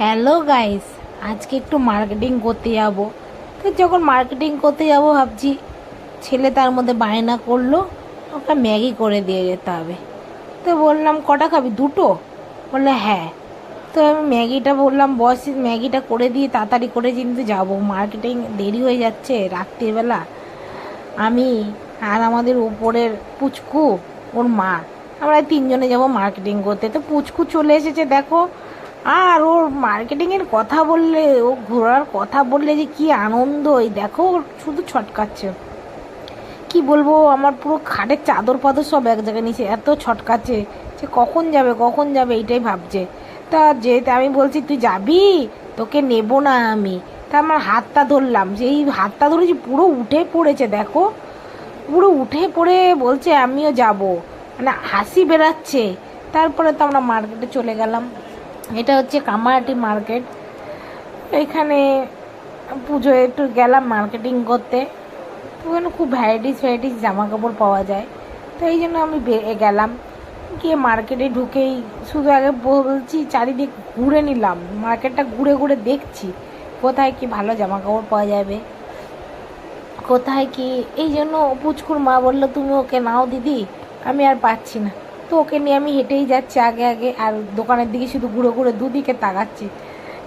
Hello guys, আজকে একটু marketing করতে যাব। তো যখন মার্কেটিং করতে যাব ভাবছি, ছেলে তার মধ্যে বায়না করল, ওকে ম্যাগি করে দিয়ে যেতে হবে। তো বললাম, কটা খাবি, দুটো? বললে হ্যাঁ। তো আমি ম্যাগিটা বললাম, বস, ম্যাগিটা করে দিয়ে তাড়াতাড়ি করে কিন্তু যাব। মার্কেটিং দেরি হয়ে যাচ্ছে রাত্রিবেলা। আমি আর আমাদের উপরের পুচকু, ওর মা, আমরা তিনজনে যাব মার্কেটিং করতে। তো পুচকু চলে এসেছে, দেখো আর ওর মার্কেটিংয়ের কথা বললে, ও ঘোরার কথা বললে যে কি আনন্দ এই দেখো শুধু ছটকাচ্ছে। কি বলব, আমার পুরো খাটের চাদর পাদর সব এক জায়গায় নিচে। এত ছটকাচ্ছে যে কখন যাবে কখন যাবে, এইটাই ভাবছে। তা যেতে আমি বলছি, তুই যাবি? তোকে নেব না আমি। তা আমার হাতটা ধরলাম। যে এই হাতটা ধরেছি পুরো উঠে পড়েছে, দেখো। পুরো উঠে পড়ে বলছে, আমিও যাব। মানে হাসি বেরাচ্ছে তারপরে তো আমরা মার্কেটে চলে গেলাম। এটা হচ্ছে কামারাটি মার্কেট। এখানে পুজোয় একটু গেলাম মার্কেটিং করতে। ওখানে খুব ভ্যারাইটিস ভ্যারাইটিস জামা কাপড় পাওয়া যায়। তো এই জন্য আমি গেলাম। গিয়ে মার্কেটে ঢুকেই শুধু আগে বলছি, চারিদিক ঘুরে নিলাম। মার্কেটটা ঘুরে ঘুরে দেখছি, কোথায় কি ভালো জামা কাপড় পাওয়া যাবে, কোথায় কি এই জন্য পুচকুর মা বলল, তুমি ওকে নাও দিদি, আমি আর পাচ্ছি না। তো ওকে নিয়ে আমি হেঁটেই যাচ্ছি আগে আগে। আর দোকানের দিকে শুধু ঘুরে ঘুরে দুদিকে তাকাচ্ছি।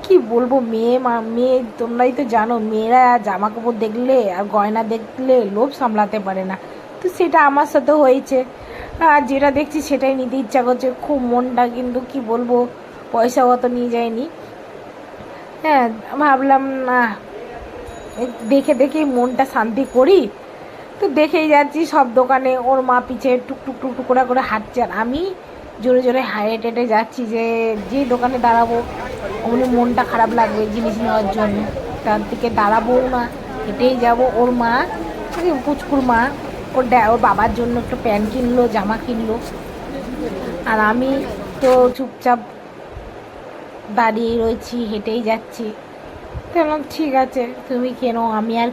কি বলব, মেয়ে মা, মেয়ে তোমরাই তো জানো, মেয়েরা জামা কাপড় দেখলে আর গয়না দেখলে লোভ সামলাতে পারে না। তো সেটা আমার সাথে হয়েছে। আর যেটা দেখছি সেটাই নিতে ইচ্ছা করছে। খুব মনটা কিন্তু কি বলব পয়সা অত নিয়ে যায়নি। হ্যাঁ ভাবলাম, না দেখে দেখেই মনটা শান্তি করি। তো দেখেই যাচ্ছি, সব দোকানে ওর মা পিছে টুক টুক টুক টুক করে করে হাঁটছে আর আমি জোরে জোরে হাইটে টেটে যাচ্ছি যে যে দোকানে দাঁড়াবো অমনি মনটা খারাপ লাগবে জিনিস নেওয়ার জন্য। তার দিকে দাঁড়াবো না হেঁটেই যাব। ওর মা পুচকুর মা, ওর ড্যা ওর বাবার জন্য একটু প্যান্ট কিনলো, জামা কিনলো। আর আমি তো চুপচাপ দাঁড়িয়ে রয়েছি, হেঁটেই যাচ্ছি। তো ঠিক আছে, তুমি কেনো, আমি আর